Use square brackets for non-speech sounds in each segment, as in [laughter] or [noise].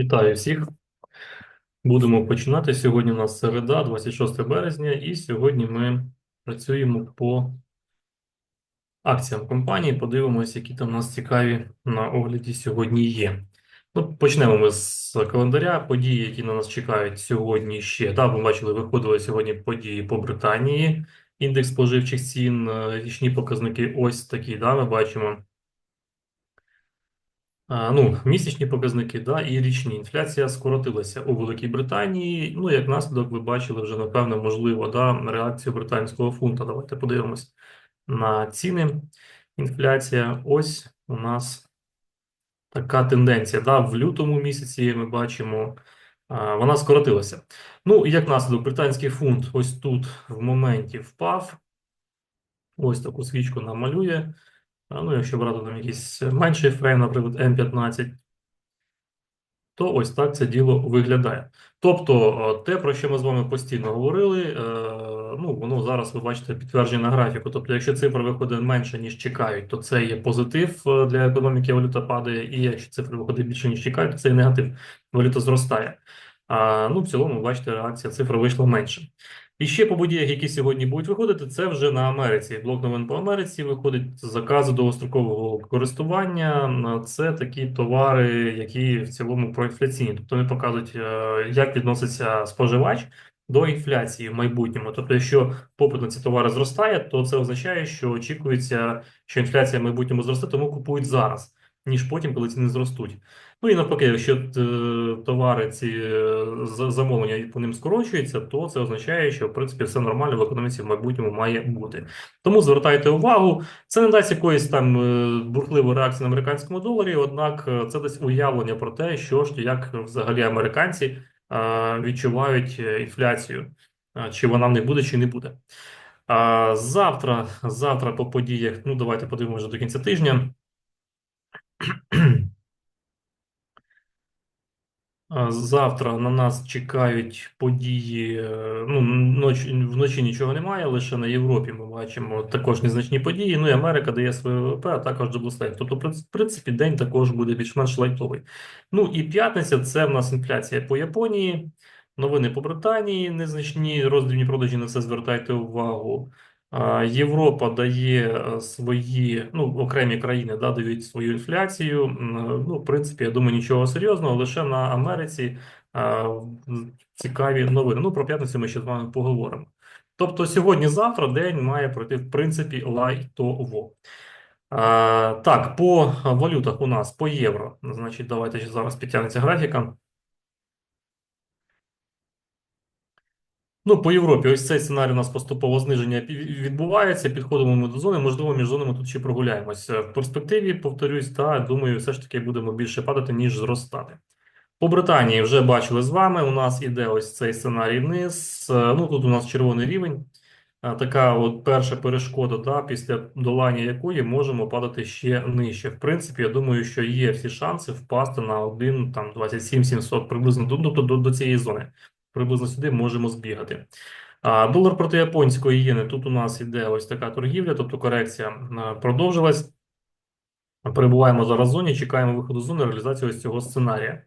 Вітаю всіх. Будемо починати. Сьогодні у нас середа, 26 березня, і сьогодні ми працюємо по акціям компанії. Подивимося, які там у нас цікаві на огляді сьогодні є. Ну, почнемо ми з календаря. Події, які на нас чекають сьогодні ще. Так, ви бачили, виходили сьогодні події по Британії. Індекс споживчих цін, е, річні показники ось такі, да, ми бачимо. Ну, місячні показники, да, і річні. Інфляція скоротилася у Великій Британії. Ну, як наслідок, ви бачили вже, напевно, можливо, да, реакцію британського фунта. Давайте подивимось на ціни. Інфляція. Ось у нас така тенденція. Да, в лютому місяці ми бачимо, вона скоротилася. Ну, як наслідок, британський фунт ось тут в моменті впав. Ось таку свічку намалює. Ну, якщо брати там якийсь менший фрейм, наприклад, М15, то ось так це діло виглядає. Тобто, е, те, про що ми з вами постійно говорили, е, ну, воно зараз ви бачите підтвердження на графіку. Тобто, якщо цифра виходить менше, ніж чекають, то це є позитив е, для економіки, валюта падає, і якщо цифра виходить більше, ніж чекають, то це є негатив, валюта зростає. А, ну, в цілому, бачите, реакція цифри вийшла менше. І ще по подіях, які сьогодні будуть виходити, це вже на Америці. Блок новин по Америці виходить закази довгострокового користування. Це такі товари, які в цілому проінфляційні. Тобто вони показують, е, як відноситься споживач до інфляції в майбутньому. Тобто, якщо попит на ці товари зростає, то це означає, що очікується, що інфляція в майбутньому зросте, тому купують зараз, ніж потім, коли ціни зростуть. Ну і навпаки, якщо е, товари ці е, замовлення по ним скорочуються, то це означає, що в принципі все нормально в економіці в майбутньому має бути. Тому звертайте увагу, це не дасть якоїсь там е, бурхливої реакції на американському доларі, однак це дасть уявлення про те, що ж як взагалі американці відчувають інфляцію, чи вона не буде, чи не буде. А завтра, завтра по подіях, ну давайте подивимося до кінця тижня. Завтра на нас чекають події. е, Ну, ночі, вночі нічого немає, лише на Європі ми бачимо також незначні події. Ну і Америка дає своє ВВП, а також Джоблстейт. Тобто, в принципі, день також буде більш-менш лайтовий. Ну і п'ятниця це в нас інфляція по Японії, новини по Британії, незначні роздрібні продажі на це звертайте увагу. Європа дає е, свої, ну, окремі країни да, дають свою інфляцію. Е, Ну, в принципі, я думаю, нічого серйозного, лише на Америці а, цікаві новини. Ну, про п'ятницю ми ще з вами поговоримо. Тобто, сьогодні-завтра день має пройти, в принципі, лайтово. А, так, по валютах у нас по євро. Значить, давайте зараз підтягнеться графіка. Ну, по Європі, ось цей сценарій у нас поступово зниження відбувається. Підходимо ми до зони. Можливо, між зонами тут ще прогуляємося. В перспективі, повторюсь, та думаю, все ж таки будемо більше падати, ніж зростати. По Британії вже бачили з вами. У нас іде ось цей сценарій вниз. Е, Ну тут у нас червоний рівень. Е, Така от перша перешкода, да, після долання якої можемо падати ще нижче. В принципі, я думаю, що є всі шанси впасти на 1, там 27 700 приблизно до, до, до цієї зони. Приблизно сюди можемо збігати. А долар проти японської єни. Тут у нас іде ось така торгівля, тобто корекція продовжилась. Перебуваємо зараз в зоні, чекаємо виходу зони реалізації ось цього сценарія.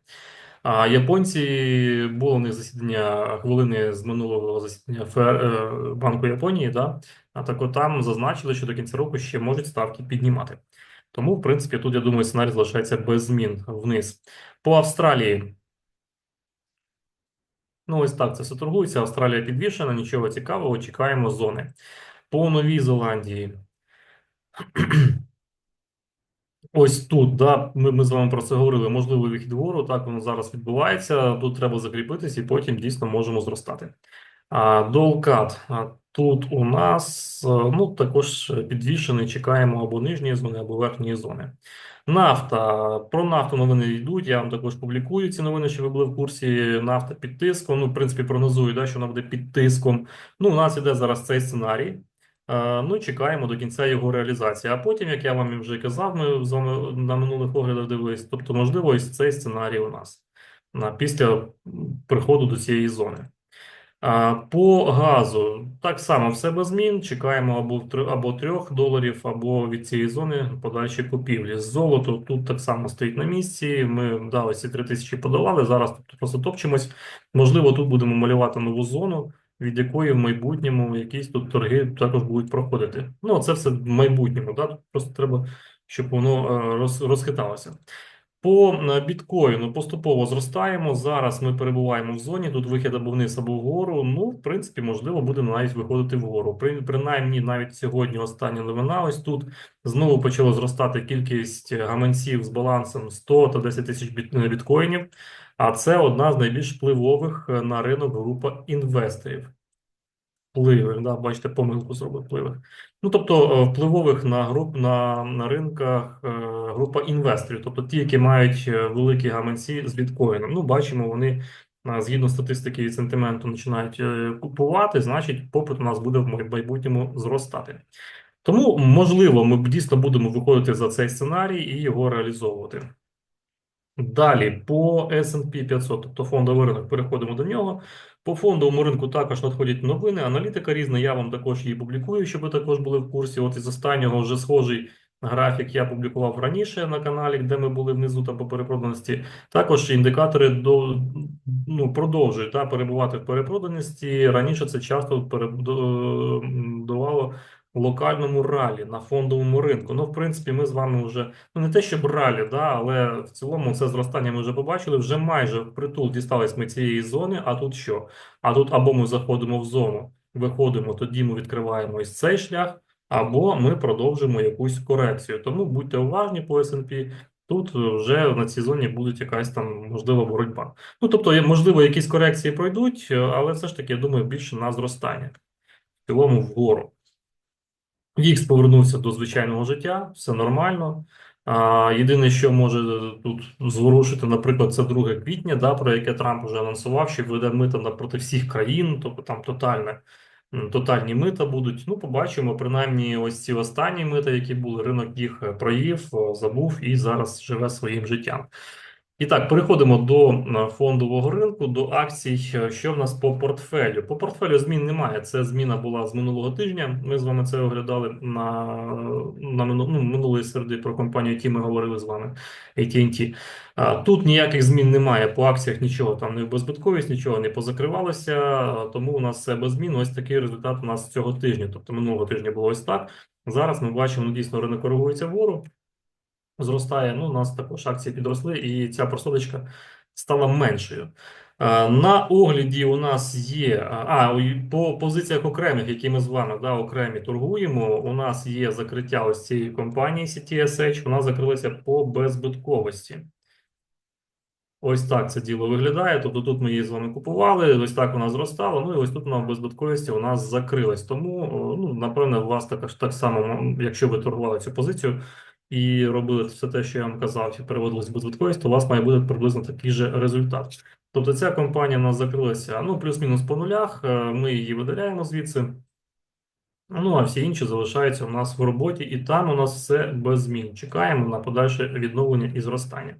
А японці було у них засідання хвилини з минулого засідання ФР, е, Банку Японії, да? А так от там зазначили, що до кінця року ще можуть ставки піднімати. Тому, в принципі, тут, я думаю, сценарій залишається без змін вниз. По Австралії. Ну, ось так це все торгується. Австралія підвішена, нічого цікавого, чекаємо зони. По Новій Зеландії. [clears throat] Ось тут, да, ми, ми з вами про це говорили. Можливо, вихід вгору, так воно зараз відбувається. Тут треба закріпитись і потім дійсно можемо зростати. Долкат. Тут у нас е, ну, також підвішений, чекаємо або нижньої зони, або верхньої зони. Нафта. Про нафту новини йдуть. Я вам також публікую ці новини, що ви були в курсі. Нафта під тиском. Ну, в принципі, прогнозую, да, що вона буде під тиском. Ну, у нас іде зараз цей сценарій. Е, Ну, чекаємо до кінця його реалізації. А потім, як я вам вже казав, ми з вами на минулих оглядах дивились. Тобто, можливо, ось цей сценарій у нас після приходу до цієї зони. По газу так само все без змін. Чекаємо або або 3 доларів, або від цієї зони подальші купівлі. Золото тут так само стоїть на місці. Ми да, ось ці 3 тисячі подавали. Зараз тобто просто топчемось. Можливо, тут будемо малювати нову зону, від якої в майбутньому якісь тут торги також будуть проходити. Ну, це все в майбутньому. Да? Тут просто треба, щоб воно е, роз, розхиталося. По біткоїну поступово зростаємо. Зараз ми перебуваємо в зоні. Тут вихід або вниз, або вгору. Ну, в принципі, можливо, будемо навіть виходити вгору. При, принаймні, навіть сьогодні остання новина. Ось тут знову почала зростати кількість гаманців з балансом 100 та 10 тисяч е, біткоїнів. А це одна з найбільш впливових е, на ринок група інвесторів. Впливих, да, бачите, помилку зробив впливих. Ну, тобто е, впливових на груп на, на ринках е, група інвесторів, тобто ті, які мають е, великі гаманці з біткоїном. Ну, бачимо, вони згідно статистики і сентименту починають купувати, значить, попит у нас буде в майбутньому зростати. Тому, можливо, ми дійсно будемо виходити за цей сценарій і його реалізовувати. Далі по S&P 500, тобто фондовий ринок, переходимо до нього. По фондовому ринку також надходять новини, аналітика різна. Я вам також її публікую, щоб ви також були в курсі. От із останнього вже схожий графік я публікував раніше на каналі, де ми були внизу там по перепроданості. Також індикатори до ну продовжують та перебувати в перепроданості. Раніше це часто перебувало локальному ралі на фондовому ринку. Ну, в принципі, ми з вами вже ну не те, щоб ралі, да, але в цілому це зростання ми вже побачили. Вже майже впритул дістались ми цієї зони. А тут що? А тут або ми заходимо в зону, виходимо, тоді ми відкриваємо ось цей шлях, або ми продовжимо якусь корекцію. Тому будьте уважні по S&P. Тут вже на цій зоні буде якась там можлива боротьба. Ну тобто, можливо, якісь корекції пройдуть, але все ж таки я думаю більше на зростання в цілому вгору. Вікс повернувся до звичайного життя, все нормально. А, єдине, що може тут зворушити, наприклад, це 2 квітня, да, про яке Трамп вже анонсував, що введе мита на- проти всіх країн, тобто там тотальне, тотальні мита будуть. Ну, побачимо, принаймні, ось ці останні мита, які були, ринок їх проїв, забув і зараз живе своїм життям. І так, переходимо до е, фондового ринку, до акцій. Е, Що в нас по портфелю? По портфелю змін немає. Це зміна була з минулого тижня. Ми з вами це оглядали на, на ну, минулої середи про компанію, які ми говорили з вами, AT&T. Тут ніяких змін немає. По акціях нічого там не в беззбитковість, нічого не позакривалося. Тому у нас все без змін. Ось такий результат у нас цього тижня. Тобто минулого тижня було ось так. Зараз ми бачимо, ну, дійсно ринок коригується вгору зростає. Ну, у нас також акції підросли, і ця просадочка стала меншою. На огляді у нас є а по позиціях окремих, які ми з вами да, окремі торгуємо. У нас є закриття ось цієї компанії CTSH, Вона закрилася по беззбитковості. Ось так це діло виглядає. Тобто тут ми її з вами купували, ось так вона зростала. Ну і ось тут вона в беззбитковості у нас закрилась. Тому, ну, напевне, у вас також так само, якщо ви торгували цю позицію і робили все те, що я вам казав, і переводились в беззбитковість, то у вас має бути приблизно такий же результат. Тобто ця компанія у нас закрилася ну, плюс-мінус по нулях. е, Ми її видаляємо звідси. Ну, а всі інші залишаються у нас в роботі, і там у нас все без змін. Чекаємо на подальше відновлення і зростання.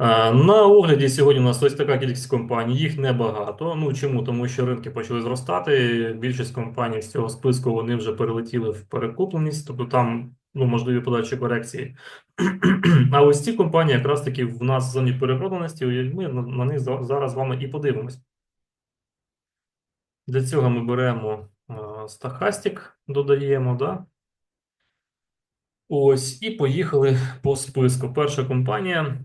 Е, На огляді сьогодні у нас ось така кількість компаній, їх небагато. Ну чому? Тому що ринки почали зростати. Більшість компаній з цього списку вони вже перелетіли в перекупленість, тобто там ну, можливі подальші корекції. [clears throat] А ось ці компанії якраз таки в нас в зоні перепроданості, ми на, на них зараз з вами і подивимось. Для цього ми беремо е, стахастик, додаємо, да? Ось, і поїхали по списку. Перша компанія.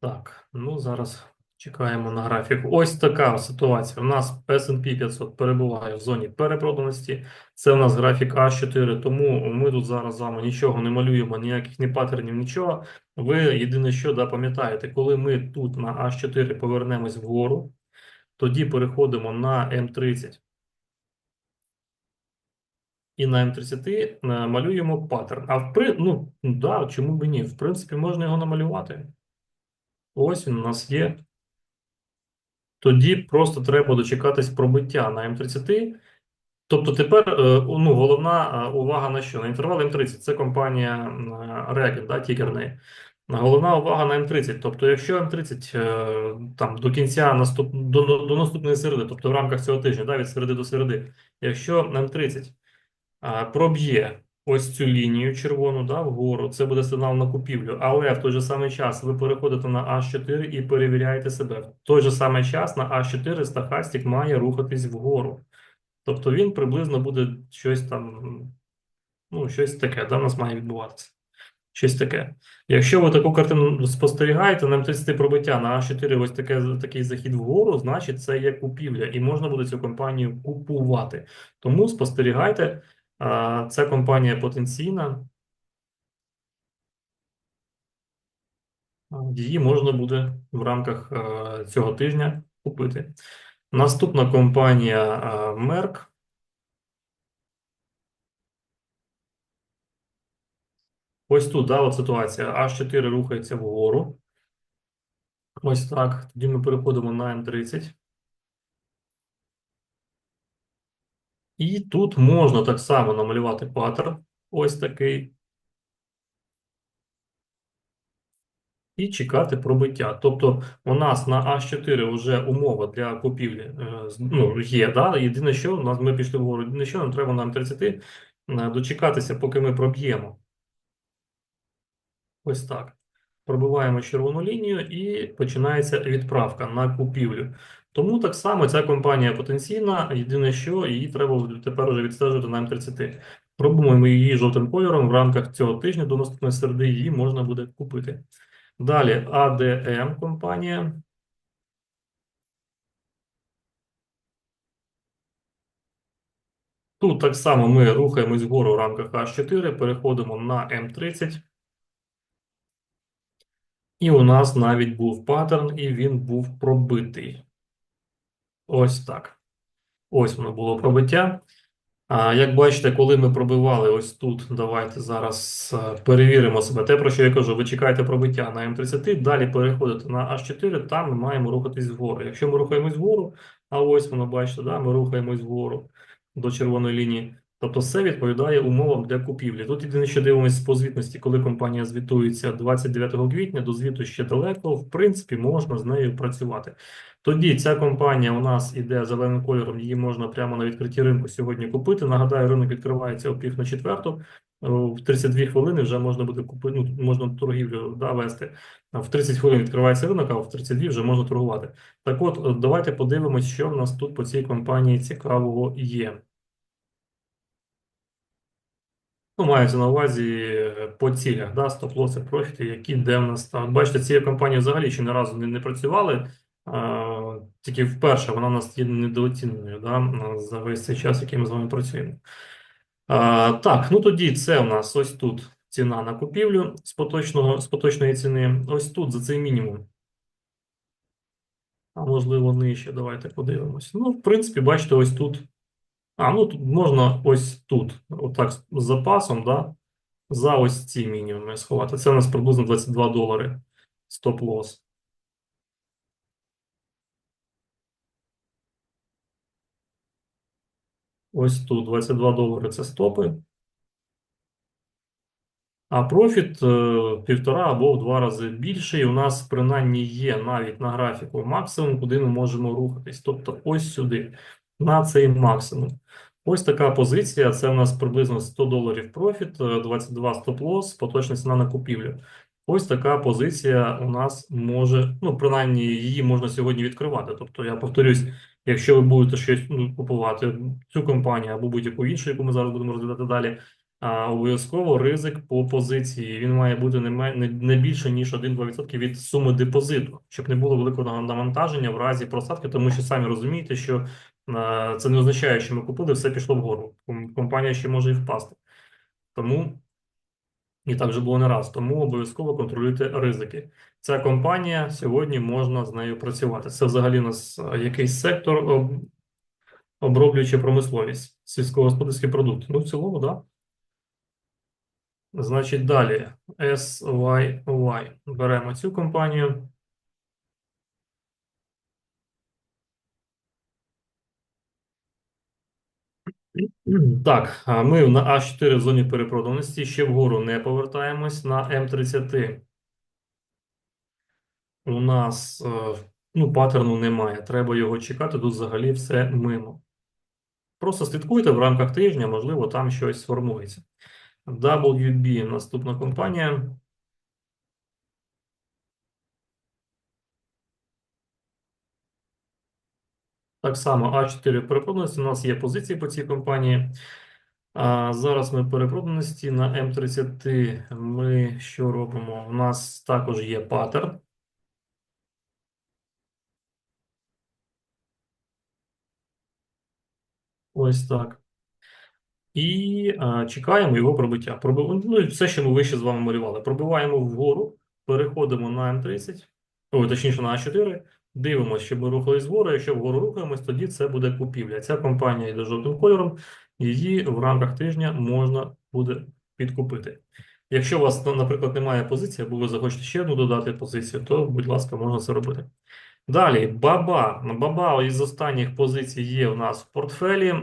Так, ну зараз чекаємо на графік. Ось така ситуація. У нас S&P 500 перебуває в зоні перепроданості. Це у нас графік А4, тому ми тут зараз з вами нічого не малюємо, ніяких ні паттернів, нічого. Ви єдине, що да, пам'ятаєте, коли ми тут на А4 повернемось вгору, тоді переходимо на М30. І на М30 е, малюємо паттерн. А в при... ну, да, чому б ні? В принципі, можна його намалювати. Ось він у нас є. Тоді просто треба дочекатись пробиття на М30. Тобто тепер е, ну, головна е, увага на що? На інтервал М30. Це компанія Регет, да, тікерний. Головна увага на М30. Тобто, якщо М30 е, там до кінця наступ... до, до, наступної середи, тобто в рамках цього тижня, да, від середи до середи, якщо М30 е, проб'є ось цю лінію червону, да, вгору, це буде сигнал на купівлю, але в той же самий час ви переходите на H4 і перевіряєте себе. В той же самий час на H4 стахастик має рухатись вгору. Тобто він приблизно буде щось там, ну, щось таке, да, у нас має відбуватися. Щось таке. Якщо ви таку картину спостерігаєте, на М30 пробиття на А4 ось таке, такий захід вгору, значить це є купівля, і можна буде цю компанію купувати. Тому спостерігайте, ця компанія потенційна, її можна буде в рамках цього тижня купити. Наступна компанія а, Merck. Ось тут, да, от ситуація. H4 рухається вгору. Ось так. Тоді ми переходимо на М30. І тут можна так само намалювати паттерн. Ось такий. І чекати пробиття. Тобто у нас на А4 вже умова для купівлі е, ну, є. Да? Єдине, що у нас ми пішли вгору. Єдине, що нам треба на М30 е, дочекатися, поки ми проб'ємо. Ось так. Пробиваємо червону лінію і починається відправка на купівлю. Тому так само ця компанія потенційна. Єдине, що її треба тепер вже відстежувати на М30. Пробуємо її жовтим кольором. В рамках цього тижня до наступної середи її можна буде купити. Далі ADM компанія. Тут так само ми рухаємось вгору в рамках H4, переходимо на М30. І у нас навіть був паттерн, і він був пробитий. Ось так. Ось воно було пробиття. Як бачите, коли ми пробивали ось тут, давайте зараз е, перевіримо себе. Те, про що я кажу, ви чекаєте пробиття на М30, далі переходите на H4, там ми маємо рухатись вгору. Якщо ми рухаємось вгору, а ось воно, бачите, да, ми рухаємось вгору до червоної лінії. Тобто все відповідає умовам для купівлі. Тут єдине, що дивимося по звітності, коли компанія звітується 29 квітня, до звіту ще далеко, в принципі, можна з нею працювати. Тоді ця компанія у нас іде зеленим кольором, її можна прямо на відкритті ринку сьогодні купити. Нагадаю, ринок відкривається о пів на четверту. В 32 хвилини вже можна буде купити, ну, можна торгівлю да, вести. В 30 хвилин відкривається ринок, а в 32 вже можна торгувати. Так от, давайте подивимось, що в нас тут по цій компанії цікавого є. Ну, мається на увазі е, по цілях, да, стоп-лоси, профіти, які де в нас там. Бачите, ці компанії взагалі ще ні разу не, не працювали, а, тільки вперше вона у нас є недооціненою да, за весь цей час, який ми з вами працюємо. А, так, ну тоді це у нас ось тут ціна на купівлю з поточного, з поточної ціни. Ось тут за цей мінімум. А можливо, нижче. Давайте подивимось. Ну, в принципі, бачите, ось тут. А, ну тут можна ось тут, отак з запасом, да, за ось ці мінімуми сховати. Це у нас приблизно 22 долари стоп-лосс. Ось тут 22 долари це стопи. А профіт е, півтора або в два рази більший. У нас принаймні є навіть на графіку максимум, куди ми можемо рухатись. Тобто ось сюди, на цей максимум. Ось така позиція. Це у нас приблизно 100 доларів профіт, е, 22 стоп-лосс, поточна ціна на купівлю. Ось така позиція у нас може, ну, принаймні, її можна сьогодні відкривати. Тобто, я повторюсь, якщо ви будете щось ну, купувати, цю компанію або будь-яку іншу, яку ми зараз будемо розглядати далі, обов'язково ризик по позиції. Він має бути не, не, не більше, ніж 1-2% від суми депозиту, щоб не було великого навантаження в разі просадки, тому що самі розумієте, що це не означає, що ми купили, все пішло вгору. Компанія ще може і впасти. Тому і так вже було не раз. Тому обов'язково контролюйте ризики. Ця компанія сьогодні можна з нею працювати. Це взагалі у нас якийсь сектор оброблюючи промисловість, сільськогосподарський продукт. Ну, в цілому, так. Да. Значить, далі SYY. Беремо цю компанію. Так, ми на А4 в зоні перепроданості ще вгору не повертаємось на М30. у нас е, ну, паттерну немає. Треба його чекати. Тут взагалі все мимо. Просто слідкуйте в рамках тижня, можливо, там щось сформується. WB наступна компанія. Так само А4 перепроданості. У нас є позиції по цій компанії. А зараз ми перепроданості на М30. Ми що робимо? У нас також є паттерн. Ось так. І а, чекаємо його пробиття. Проби... Ну, і все, що ми вище з вами малювали. Пробиваємо вгору, переходимо на М30, ой, точніше на А4, дивимося, щоб ми рухались вгору. Якщо вгору рухаємось, тоді це буде купівля. Ця компанія йде жовтим кольором, її в рамках тижня можна буде підкупити. Якщо у вас, наприклад, немає позиції, або ви захочете ще одну додати позицію, то, будь ласка, можна це робити. Далі, баба. Баба із останніх позицій є у нас в портфелі.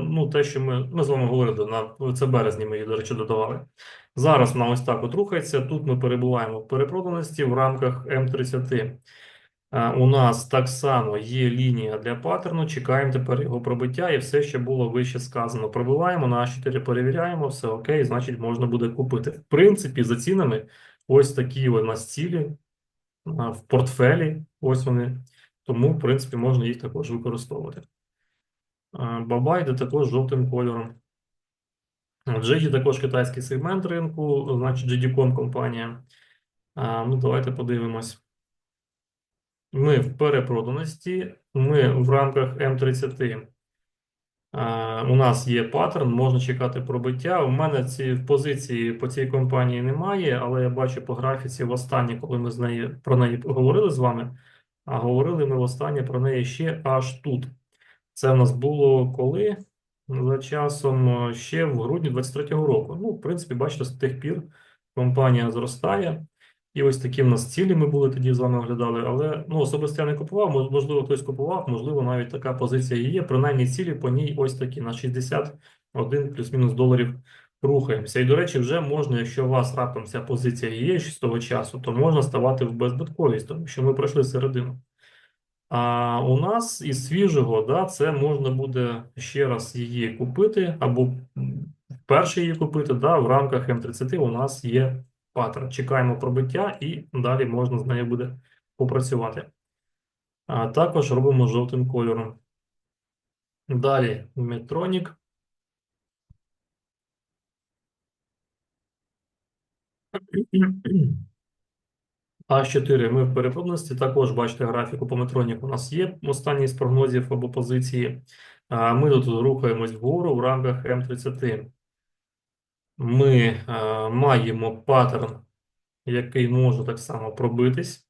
Ну, те, що ми ми з вами говорили, на це березні ми її, до речі, додавали. Зараз вона ось так от рухається. Тут ми перебуваємо в перепроданості в рамках М30. У нас так само є лінія для паттерну. Чекаємо тепер його пробиття і все, що було вище сказано. Пробиваємо, на А4 перевіряємо, все окей, значить, можна буде купити. В принципі, за цінами ось такі у нас цілі в портфелі. Ось вони. Тому, в принципі, можна їх також використовувати. Баба йде також жовтим кольором. Джиді також китайський сегмент ринку, значить GDCOM компанія. Ну, Давайте подивимось. Ми в перепроданості, ми в рамках М30. У нас є паттерн, можна чекати пробиття. У мене ці позиції по цій компанії немає, але я бачу по графіці в останнє, коли ми з неї про неї говорили з вами. А говорили ми в останнє про неї ще аж тут. Це в нас було коли? За часом ще в грудні 23-го року. Ну, в принципі, бачите, з тих пір компанія зростає. І ось такі в нас цілі ми були тоді з вами оглядали. Але ну, особисто я не купував, можливо, хтось купував, можливо, навіть така позиція є. Принаймні цілі по ній ось такі на 61 плюс-мінус доларів рухаємося. І, до речі, вже можна, якщо у вас раптом ця позиція є з того часу, то можна ставати в безбитковість, тому що ми пройшли середину. А у нас із свіжого, да, це можна буде ще раз її купити, або вперше її купити. да, В рамках М30 у нас є паттерн. Чекаємо пробиття і далі можна з нею буде попрацювати. А також робимо жовтим кольором. Далі Метронік. А4 ми в перепробності. Також бачите графіку по Метроніку у нас є останній з прогнозів або позиції. Ми тут рухаємось вгору в рамках М30 ми е, маємо паттерн, який може так само пробитись.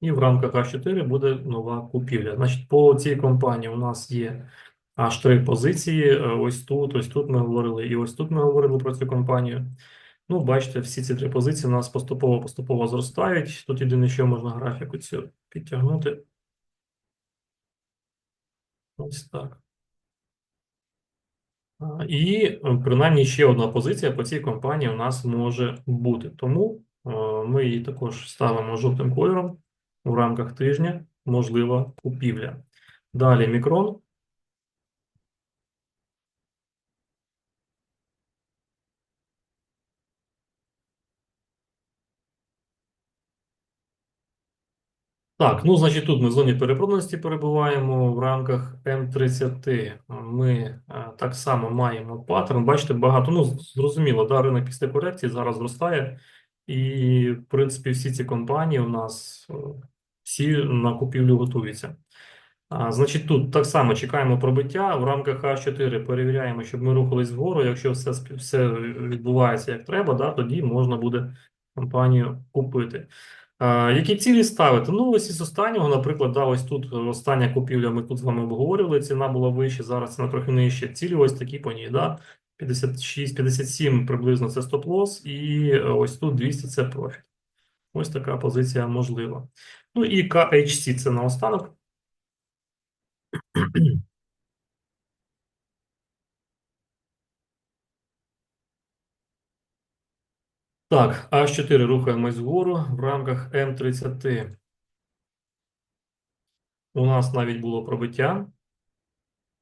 І в рамках А4 буде нова купівля. Значить, по цій компанії у нас є аж три позиції. Е, ось тут, ось тут ми говорили, і ось тут ми говорили про цю компанію. Ну, бачите, всі ці три позиції у нас поступово-поступово зростають. Тут єдине, що можна графіку цю підтягнути. Ось так. І е, принаймні ще одна позиція по цій компанії у нас може бути. Тому е, ми її також ставимо жовтим кольором в рамках тижня, можлива купівля. Далі мікрон. Так, ну, значить, тут ми в зоні перепроданості перебуваємо в рамках М30. Ми е, так само маємо паттерн. Бачите, багато. Ну, зрозуміло, да, ринок після корекції зараз зростає, і, в принципі, всі ці компанії у нас е, всі на купівлю готуються. А, Значить, тут так само чекаємо пробиття в рамках А4 перевіряємо, щоб ми рухались вгору. Якщо все все відбувається як треба, да, тоді можна буде компанію купити. Які цілі ставити? Ну, ось із останнього, наприклад, да, ось тут остання купівля, ми тут з вами обговорювали, ціна була вища, зараз ціна трохи нижча. Цілі ось такі по ній, да? 56-57 приблизно це стоп-лосс, і ось тут 200 це профіт. Ось така позиція можлива. Ну і KHC це наостанок. Так, H4 рухаємось вгору в рамках М30. У нас навіть було пробиття.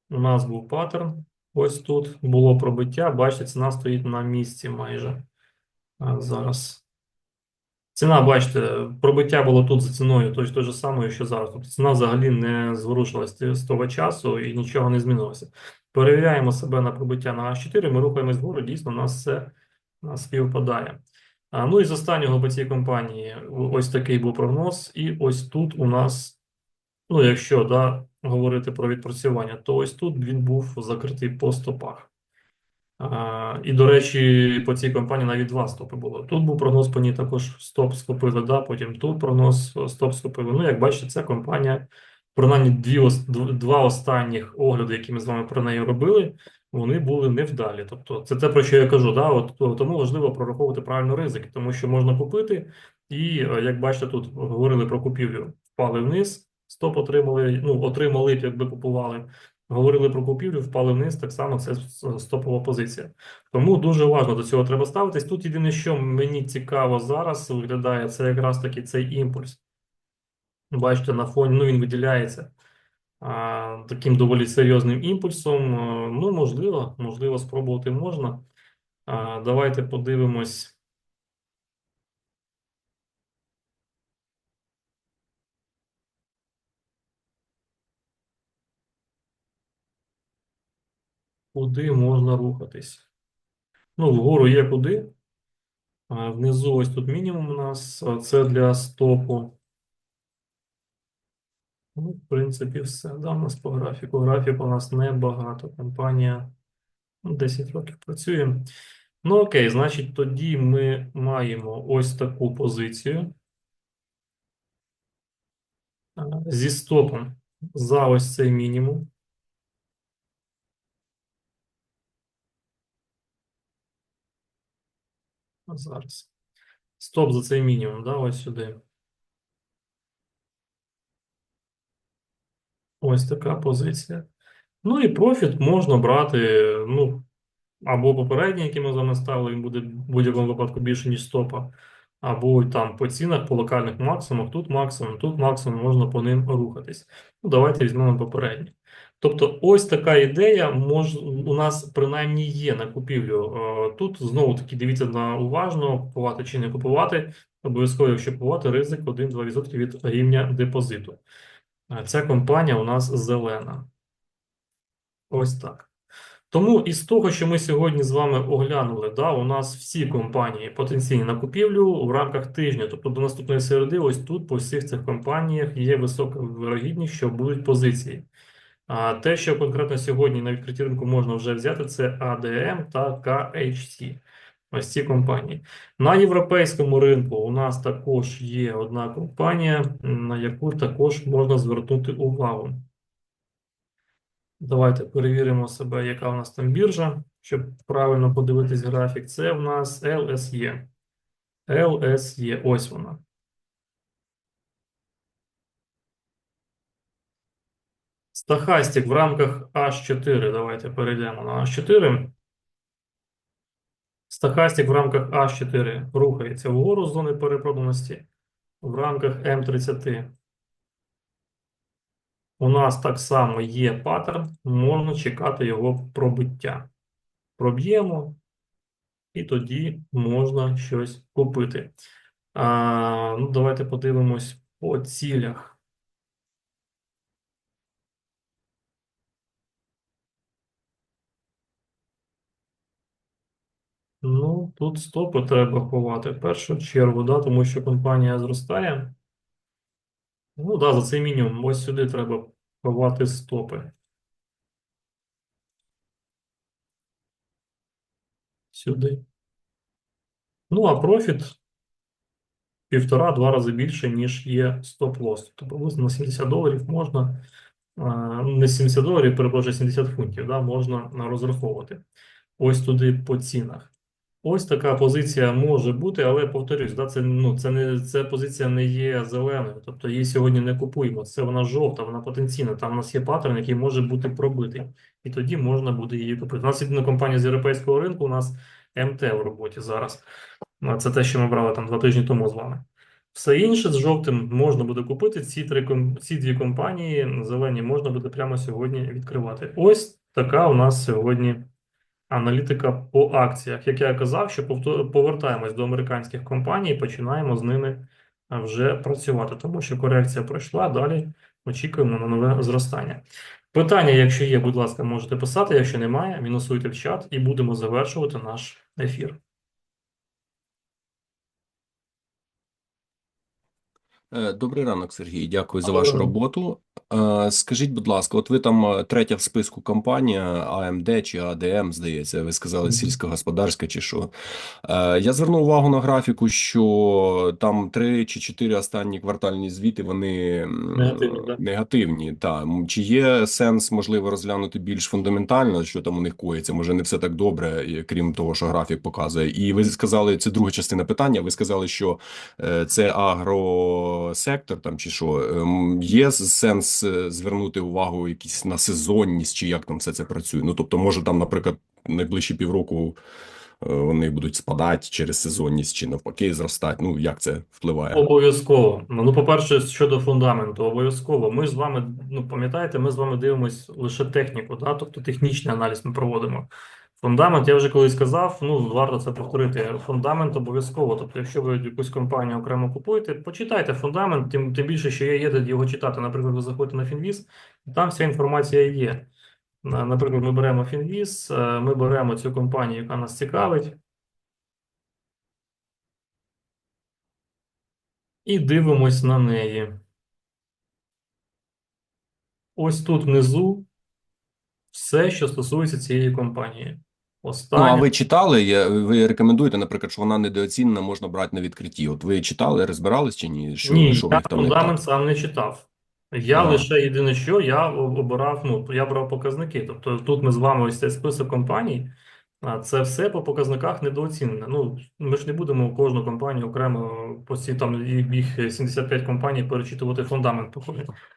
У нас був паттерн. Ось тут було пробиття. Бачите, ціна стоїть на місці майже. А зараз. Ціна, бачите, пробиття було тут за ціною точно те ж саме, що зараз. Тобто ціна взагалі не зворушилася з того часу і нічого не змінилося. Перевіряємо себе на пробиття на H4, ми рухаємось вгору, дійсно, у нас все співпадає. А, ну і з останнього по цій компанії ось такий був прогноз, і ось тут у нас, ну якщо да, говорити про відпрацювання, то ось тут він був закритий по стопах. А, і, до речі, по цій компанії навіть два стопи було. Тут був прогноз, по ній також стоп схопили, да, потім тут прогноз стоп схопили. Ну, як бачите, ця компанія, принаймні дві, два останніх огляди, які ми з вами про неї робили, вони були невдалі. Тобто, це те, про що я кажу. Да? От, тому важливо прораховувати правильно ризики, тому що можна купити, і, е, як бачите, тут говорили про купівлю, впали вниз, стоп отримали, ну, отримали якби купували. Говорили про купівлю, впали вниз, так само це стопова позиція. Тому дуже уважно до цього треба ставитись. Тут єдине, що мені цікаво зараз виглядає, це якраз таки цей імпульс. Бачите, на фоні, ну він виділяється таким доволі серйозним імпульсом. Ну, можливо, можливо, спробувати можна. Давайте подивимось. Куди можна рухатись? Ну, вгору є куди. Внизу ось тут мінімум у нас. Це для стопу. Ну, в принципі, все. Да, у нас по графіку. Графік у нас небагато. Компанія ну, 10 років працює. Ну, окей, значить, тоді ми маємо ось таку позицію зі стопом за ось цей мінімум. Зараз. Стоп за цей мінімум, да, ось сюди. Ось така позиція. Ну і профіт можна брати, ну, або попередній, який ми з вами ставили, він буде в будь-якому випадку більше, ніж стопа, або там по цінах, по локальних максимумах, тут максимум, тут максимум, можна по ним рухатись. Ну, давайте візьмемо попередній. Тобто, ось така ідея мож, у нас принаймні є на купівлю. Е, Тут знову таки дивіться на уважно, купувати чи не купувати. Обов'язково, якщо купувати, ризик 1-2% від рівня депозиту. Ця компанія у нас зелена. Ось так. Тому із того, що ми сьогодні з вами оглянули, да, у нас всі компанії потенційні на купівлю в рамках тижня, тобто до наступної середи, ось тут по всіх цих компаніях є висока вирогідність, що будуть позиції. А те, що конкретно сьогодні на відкритті ринку можна вже взяти, це ADM та KHC. Ось ці компанії. На європейському ринку у нас також є одна компанія, на яку також можна звернути увагу. Давайте перевіримо себе, яка у нас там біржа, щоб правильно подивитись графік. Це в нас LSE. LSE, ось вона. Стахастик в рамках H4. Давайте перейдемо на H4. Стахастик в рамках H4 рухається вгору з зони перепроданості. В рамках М30 у нас так само є паттерн, можна чекати його пробиття. Проб'ємо, і тоді можна щось купити. А, ну, давайте подивимось по цілях. Ну, тут стопи треба ховати в першу чергу, да, тому що компанія зростає. Ну, да, за цей мінімум. Ось сюди треба ховати стопи. Сюди. Ну, а профіт півтора-два рази більше, ніж є стоп-лосс. Тобто на 70 доларів можна, не 70 доларів, перепрошую, 70 фунтів, да, можна розраховувати. Ось туди по цінах. Ось така позиція може бути, але повторюсь, да, це, ну, це не, це позиція не є зеленою, тобто її сьогодні не купуємо. Це вона жовта, вона потенційна. Там у нас є паттерн, який може бути пробитий, і тоді можна буде її купити. У нас єдина компанія з європейського ринку, у нас МТ в роботі зараз. Це те, що ми брали там два тижні тому з вами. Все інше з жовтим можна буде купити. Ці три ці дві компанії зелені можна буде прямо сьогодні відкривати. Ось така у нас сьогодні аналітика по акціях. Як я казав, що повертаємось до американських компаній і починаємо з ними вже працювати, тому що корекція пройшла. Далі очікуємо на нове зростання. Питання, якщо є, будь ласка, можете писати. Якщо немає, мінусуйте в чат і будемо завершувати наш ефір. Е, Добрий ранок, Сергій. Дякую за вашу роботу. Е, Скажіть, будь ласка, от ви там е, третя в списку компанія AMD чи ADM, здається, ви сказали сільськогосподарська чи що. Е, Я звернув увагу на графіку, що там три чи чотири останні квартальні звіти, вони Негативні, да? негативні. Та. Чи є сенс, можливо, розглянути більш фундаментально, що там у них коїться? Може, не все так добре, крім того, що графік показує. І ви сказали, це друга частина питання, ви сказали, що це агросектор там чи що, Ем, є сенс е, звернути увагу якісь на сезонність, чи як там все це працює? Ну тобто, може там, наприклад, найближчі півроку е, вони будуть спадати через сезонність, чи навпаки зростати. Ну як це впливає? Обов'язково. Ну, по-перше, щодо фундаменту, обов'язково. Ми з вами, ну пам'ятаєте, ми з вами дивимось лише техніку, да? Тобто технічний аналіз ми проводимо. Фундамент, я вже колись казав, ну варто це повторити. Фундамент обов'язково. Тобто, якщо ви якусь компанію окремо купуєте, почитайте фундамент, тим, тим більше, що є де його читати. Наприклад, ви заходите на Фінвіз, там вся інформація є. Наприклад, ми беремо Фінвіз, е, ми беремо цю компанію, яка нас цікавить. І дивимось на неї. Ось тут внизу все, що стосується цієї компанії. Ну, а ви читали? Я- Ви рекомендуєте, наприклад, що вона недооцінена, можна брати на відкритті. От ви читали, розбирались чи ні? Що, Ні, що я там фундамент сам не читав. Я Ага. лише єдине, що я обирав, ну, я брав показники. Тобто тут ми з вами ось цей список компаній, а це все по показниках недооцінене. Ну, ми ж не будемо кожну компанію окремо по ці там їх 75 компаній перечитувати фундамент.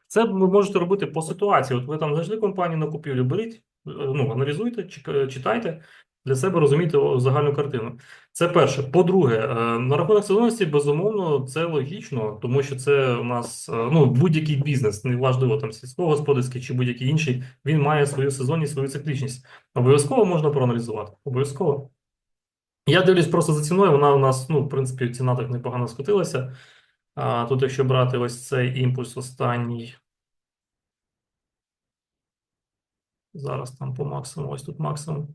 Це ви можете робити по ситуації. От ви там знайшли компанію на купівлю, беріть, ну, аналізуйте, чек- читайте, для себе розумієте о, загальну картину. Це перше. По-друге, е, на рахунок сезонності, безумовно, це логічно, тому що це у нас е, ну, будь-який бізнес, неважливо там сільськогосподарський чи будь-який інший, він має свою сезонність, свою циклічність. Обов'язково можна проаналізувати. Обов'язково. Я дивлюсь просто за ціною, вона у нас, ну, в принципі, ціна так непогано скотилася. А тут, якщо брати ось цей імпульс останній, зараз там по максимуму, ось тут максимум.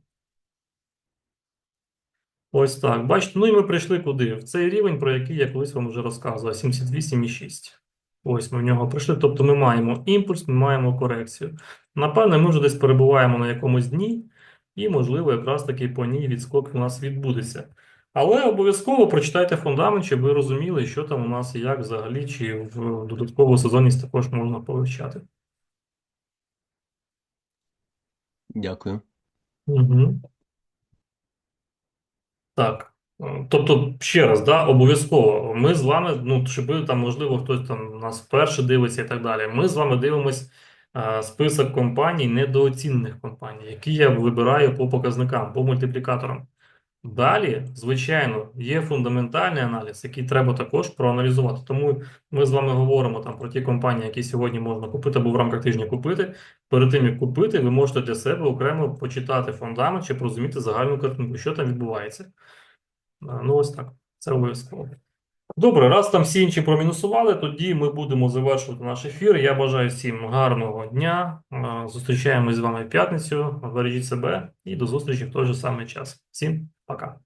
Ось так. Бачите, ну і ми прийшли куди? В цей рівень, про який я колись вам вже розказував, 78,6. Ось ми в нього прийшли. Тобто ми маємо імпульс, ми маємо корекцію. Напевне, ми вже десь перебуваємо на якомусь дні, і, можливо, якраз таки по ній відскок у нас відбудеться. Але обов'язково прочитайте фундамент, щоб ви розуміли, що там у нас і як взагалі, чи в додаткову сезонність також можна повивчати. Дякую. Угу. Так. Е, Тобто, ще раз, да, обов'язково. Ми з вами, ну, щоб там, можливо, хтось там нас вперше дивиться і так далі. Ми з вами дивимось е, список компаній, недооцінених компаній, які я вибираю по показникам, по мультиплікаторам. Далі, звичайно, є фундаментальний аналіз, який треба також проаналізувати. Тому ми з вами говоримо там про ті компанії, які сьогодні можна купити або в рамках тижня купити. Перед тим як купити, ви можете для себе окремо почитати фундамент, щоб розуміти загальну картинку, що там відбувається. Ну, ось так. Це обов'язково. Добре, раз там всі інші промінусували, тоді ми будемо завершувати наш ефір. Я бажаю всім гарного дня. Зустрічаємось з вами в п'ятницю. Бережіть себе і до зустрічі в той же самий час. Всім пока.